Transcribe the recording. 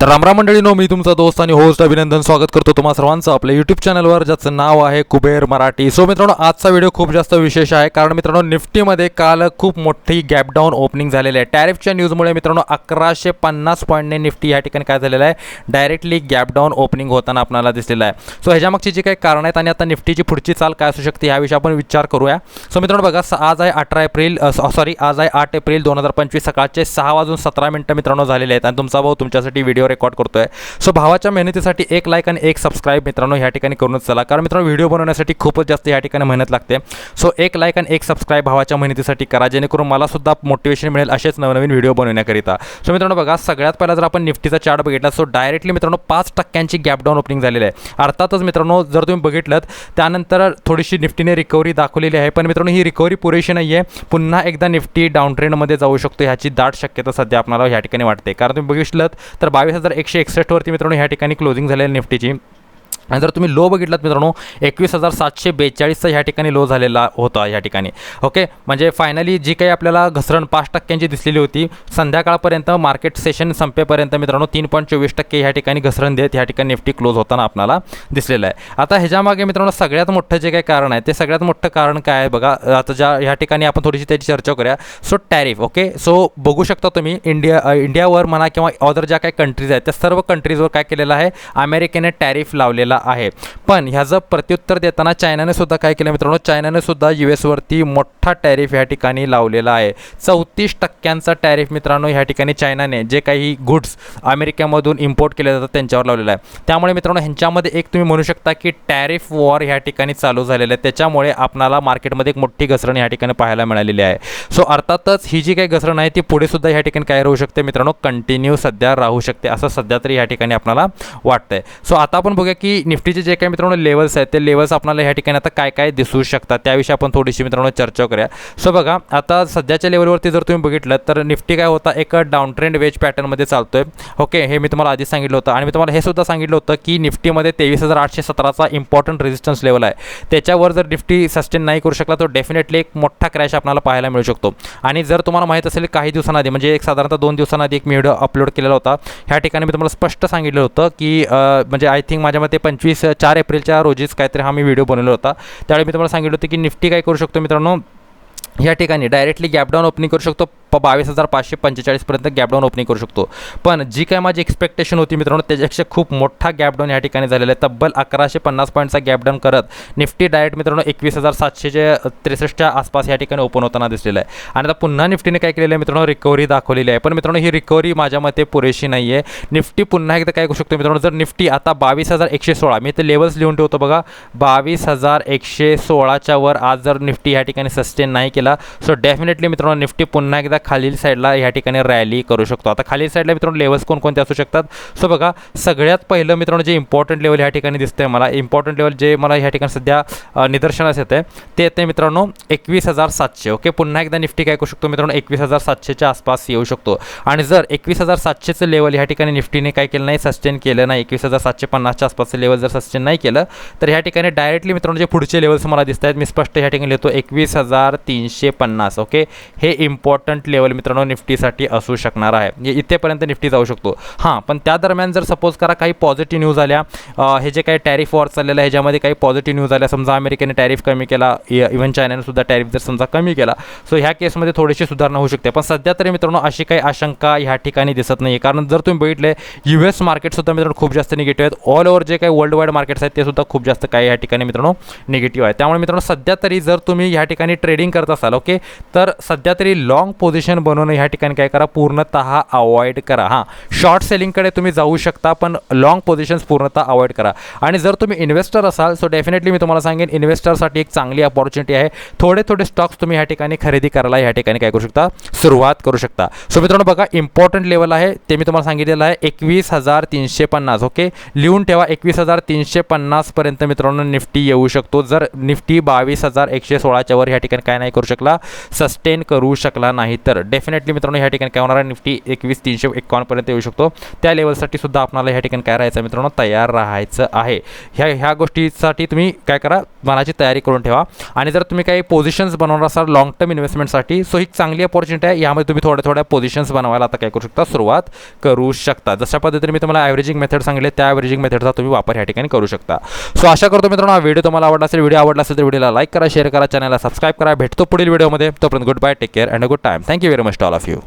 तर रामराम मंडळीनो मी तुमचा दोस्त आणि होस्ट अभिनंदन. स्वागत करतो तुम्हा सर्वांचं आपल्या यूट्यूब चॅनलवर ज्याचं नाव आहे कुबेर मराठी. सो मित्रांनो आजचा व्हिडिओ खूप जास्त विशेष आहे कारण मित्रांनो निफ्टीमध्ये काल खूप मोठी गॅपडाऊन ओपनिंग झालेली आहे. टॅरिफच्या न्यूजमुळे मित्रांनो अकराशे पन्नास पॉईंटने निफ्टी या ठिकाणी काय झालेलं आहे? डायरेक्टली गॅपडाऊन ओपनिंग होताना आपल्याला दिसलेलं आहे. सो ह्याच्यामागची जी काही कारण आहेत आणि आता निफ्टीची पुढची चाल काय असू शकते ह्याविषयी आपण विचार करूया. सो मित्रांनो बघा स- आज आहे अठरा एप्रिल सॉरी आज आहे आठ एप्रिल दोन हजार पंचवीस सकाळचे सहा वाजून सतरा मिनटं मित्रांनो झालेले आहेत. आणि तुमचा भाऊ तुमच्यासाठी व्हिडिओ रेकॉर्ड करतोय. सो भावाच्या मेहनतीसाठी एक लाईक आणि एक सबस्क्राईब मित्रांनो ह्या ठिकाणी करूनच चला. कारण मित्रांनो व्हिडिओ बनवण्यासाठी खूपच जास्त या ठिकाणी मेहनत लागते. सो एक लाईक आणि एक सबस्क्राईब भावाच्या मेहनतीसाठी करा. जेणेकरून मला सुद्धा मोटिवेशन मिळेल असेच नवनवीन व्हिडिओ बनवण्याकरिता. सो मित्रांनो बघा सगळ्यात पहिला जर आपण निफ्टीचा चार्ट बघितला सो डायरेक्टली मित्रांनो पाच टक्क्यांची गॅप डाऊन ओपनिंग झालेली आहे. अर्थातच मित्रांनो जर तुम्ही बघितलं त्यानंतर थोडीशी निफ्टीने रिकव्हरी दाखवलेली आहे. पण मित्रांनो ही रिकव्हरी पुरेशी नाही आहे पुन्हा एकदा निफ्टी डाऊन ट्रेंडमध्ये जाऊ शकतो ह्याची दाट शक्यता सध्या आपल्याला ह्या ठिकाणी वाटते. कारण तुम्ही बघितलं तर बावीस हजार एकशे एकसष्टवरती मित्रांनो ह्या ठिकाणी क्लोजिंग झालेली निफ्टीची. आणि जर तुम्ही लो बघितलात मित्रांनो एकवीस हजार सातशे बेचाळीसचा ह्या ठिकाणी लो झालेला होता ह्या ठिकाणी. ओके म्हणजे फायनली जी काही आपल्याला घसरण पाच टक्क्यांची दिसलेली होती संध्याकाळपर्यंत मार्केट सेशन संपेपर्यंत मित्रांनो तीन पॉईंट चोवीस टक्के ह्या ठिकाणी घसरण देत ह्या ठिकाणी निफ्टी क्लोज होताना आपल्याला दिसलेलं आहे. आता ह्याच्यामागे मित्रांनो सगळ्यात मोठं जे काही कारण आहे ते सगळ्यात मोठं कारण काय आहे बघा आता ज्या ह्या ठिकाणी आपण थोडीशी त्याची चर्चा करूया. सो टॅरिफ ओके सो बघू शकता तुम्ही इंडिया इंडियावर म्हणा किंवा अदर ज्या काही कंट्रीज आहेत त्या सर्व कंट्रीजवर काय केलेलं आहे अमेरिकेने टॅरिफ लावलेला आहे. पण ह्याचं प्रत्युत्तर देताना चायनाने सुद्धा काय केलं मित्रांनो? चायनाने सुद्धा यू एसवरती मोठा टॅरिफ ह्या ठिकाणी लावलेला आहे. चौतीस टक्क्यांचा टॅरिफ मित्रांनो ह्या ठिकाणी चायनाने जे काही गुड्स अमेरिकेमधून इम्पोर्ट केले जातात त्यांच्यावर लावलेला आहे. त्यामुळे मित्रांनो ह्यांच्यामध्ये एक तुम्ही म्हणू शकता की टॅरिफ वॉर ह्या ठिकाणी चालू झालेलं आहे. त्याच्यामुळे आपणाला मार्केटमध्ये एक मोठी घसरण ह्या ठिकाणी पाहायला मिळालेली आहे. सो अर्थातच ही जी काही घसरण आहे ती पुढे सुद्धा ह्या ठिकाणी काय राहू शकते मित्रांनो? कंटिन्यू सध्या राहू शकते. असं सध्या तरी ह्या ठिकाणी आपल्याला वाटतंय. सो आता आपण बघूया की निफ्टीचे जे काही मित्रांनो लेवल्स आहेत ते लेवल्स आपल्याला ह्या ठिकाणी आता काय काय दिसू शकतात त्याविषयी आपण थोडीशी मित्रांनो चर्चा करूया. सो बघा आता सध्याच्या लेवलवरती जर तुम्ही बघितलं तर निफ्टी काय होता एक डाऊन ट्रेंड वेज पॅटर्नमध्ये चालतो आहे ओके हे मी तुम्हाला आधीच सांगितलं होतं. आणि मी तुम्हाला हे सुद्धा सांगितलं होतं की निफ्टीमध्ये तेवीस हजार आठशे सतराचा इम्पॉर्टंट रेजिस्टन्स लेवल आहे. त्याच्यावर जर निफ्टी सस्टेन नाही करू शकला तर डेफिनेटली एक मोठा क्रॅश आपल्याला पाहायला मिळू शकतो. आणि जर तुम्हाला माहीत असेल काही दिवसांआधी म्हणजे एक साधारणतः दोन दिवसांआधी एक मी व्हिडिओ अपलोड केलेला होता. ह्या ठिकाणी मी तुम्हाला स्पष्ट सांगितलं होतं की म्हणजे आय थिंक माझ्या मते पंचवीस चार एप्रिलच्या रोजीच काहीतरी हा मी व्हिडिओ बनवला होता. त्यावेळी मी तुम्हाला सांगितलं होतं की निफ्टी काय करू शकतो मित्रांनो? या ठिकाणी डायरेक्टली गॅपडाऊन ओपनिंग करू शकतो. प बावीस हजार पाचशे पंचेचाळीसपर्यंत गॅपडाऊन ओपनिंग करू शकतो. पण जी काय माझी एक्सपेक्टेशन होती मित्रांनो त्याच्यापेक्षा खूप मोठा गॅपडाऊन या ठिकाणी झालेला आहे. तब्बल अकराशे पन्नास पॉईंटचा गॅपडाऊन करत निफ्टी डायरेक्ट मित्रांनो एकवीस हजार सातशेचे त्रेसष्टच्या आसपास या ठिकाणी ओपन होताना दिसलेलं आहे. आणि आता पुन्हा निफ्टीने काय केलेलं आहे मित्रांनो रिकव्हरी दाखवलेली आहे. पण मित्रांनो ही रिकव्हरी माझ्या मते पुरेशी नाही आहे निफ्टी पुन्हा एकदा काय करू शकतो मित्रांनो जर निफ्टी आता बावीस हजार एकशे सोळा मी ते लेवल्स लिहून ठेवतो बघा. बावीस हजार एकशे सोळाच्या वर आज जर निफ्टी या ठिकाणी सस्टेन नाही केला सो डेफिनेटली मित्रांनो निफ्टी पुन्हा एकदा खालील साईडला ह्या ठिकाणी रॅली करू शकतो. आता खालील साईडला मित्रांनो लेवल्स कोणकोणते असू शकतात? सो बघा सगळ्यात पहिलं मित्रांनो जे इम्पॉर्टंट लेवल ह्या ठिकाणी दिसतंय मला इम्पॉर्टंट लेवल जे मला ह्या ठिकाणी सध्या निदर्शनास येतं ते येते मित्रांनो एकवीस हजार सातशे. ओके पुन्हा एकदा निफ्टी काय करू शकतो मित्रांनो? एकवीस हजार सातशेच्या आसपास येऊ शकतो. आणि जर एकवीस हजार सातशेचं लेवल ह्या ठिकाणी निफ्टीने काय केलं नाही सस्टेन केलं नाही एकवीस हजार सातशे पन्नासच्या आसपासचं लेवल जर सस्टेन नाही केलं तर ह्या ठिकाणी डायरेक्टली मित्रांनो जे पुढचे लेवल्स मला दिसत आहेत मी स्पष्ट ह्या ठिकाणी लिहितो एकवीस हजार तीनशे पन्नास. ओके हे इम्पॉर्टंट लेवल मित्रांनो निफ्टीसाठी असू शकणार आहे. इथेपर्यंत निफ्टी जाऊ शकतो. हां पण त्या दरम्यान जर सपोज करा काही पॉझिटिव्ह न्यूज आल्या हे जे काही टॅरिफ वॉर चाललेलं आहे ह्याच्यामध्ये काही पॉझिटिव्ह न्यूज आल्या समजा अमेरिकेने टॅरिफ कमी केला इव्हन चायनाने सुद्धा टॅरिफ जर समजा कमी केला सो ह्या केसमध्ये थोडीशी सुधारणा होऊ शकते. पण सध्या तरी मित्रांनो अशी काही आशंका ह्या ठिकाणी दिसत नाही कारण जर तुम्ही बघितले यू एस मार्केटसुद्धा मित्रांनो खूप जास्त निगेटिव्ह आहेत. ऑल ओव्हर जे काही वर्ल्ड वाईड मार्केट्स आहेत ते सुद्धा खूप जास्त काही ह्या ठिकाणी मित्रांनो निगेटिव्ह आहे. त्यामुळे मित्रांनो सध्या तरी जर तुम्ही ह्या ठिकाणी ट्रेडिंग करत असाल ओके तर सध्या तरी लॉंग पोझिशन बनवणं ह्या ठिकाणी काय करा पूर्णतः अवॉइड करा. हां शॉर्ट सेलिंगकडे तुम्ही जाऊ शकता पण लॉंग पोझिशन्स पूर्णतः अवॉइड करा. आणि जर तुम्ही इन्व्हेस्टर असाल सो डेफिनेटली मी तुम्हाला सांगेन इन्व्हेस्टरसाठी एक चांगली अपॉर्च्युनिटी आहे. थोडे थोडे स्टॉक्स तुम्ही ह्या ठिकाणी खरेदी करायला ह्या ठिकाणी काय करू शकता सुरुवात करू शकता. सो मित्रांनो बघा इम्पॉर्टंट लेवल आहे ते मी तुम्हाला सांगितलेलं आहे एकवीस हजार तीनशे पन्नास ओके लिहून ठेवा एकवीस हजार तीनशे पन्नासपर्यंत मित्रांनो निफ्टी येऊ शकतो. जर निफ्टी बावीस हजार एकशे सोळाच्या वर ह्या ठिकाणी काय नाही करू शकला सस्टेन करू शकला नाही तर तर डेफिनेटली मित्रांनो ह्या ठिकाणी काय होणार आहे? निफ्टी एकवीस तीनशे एकावन्नपर्यंत येऊ शकतो. त्या लेवलसाठी सुद्धा आपल्याला ह्या ठिकाणी काय राहायचं मित्रांनो? तयार राहायचं आहे. ह्या ह्या गोष्टीसाठी तुम्ही काय करा? मनाची तयारी करून ठेवा. आणि जर तुम्ही काही पोझिशन्स बनवणार असाल लॉंग टर्म इन्व्हेस्टमेंटसाठी सो ही चांगली अपॉर्च्युनिटी आहे. यामध्ये तुम्ही थोड्या थोड्या पोझिशन्स बनवायला आता काय करू शकता? सुरुवात करू शकता. जशा पद्धतीने मी तुम्हाला ॲव्हरेजिंग मेथड सांगितले त्या ॲव्हरेजिंग मेथडचा तुम्ही वापर ह्या ठिकाणी करू शकता. सो आशा करतो मित्रांनो हा व्हिडिओ तुम्हाला आवडला असेल व्हिडिओ आवडला असेल तर व्हिडिओला लाईक करा शेअर करा चॅनलला सबस्क्राईब करा. भेटतो पुढील व्हिडिओमध्ये तोपर्यंत good bye take care and a good time thank you very much all of you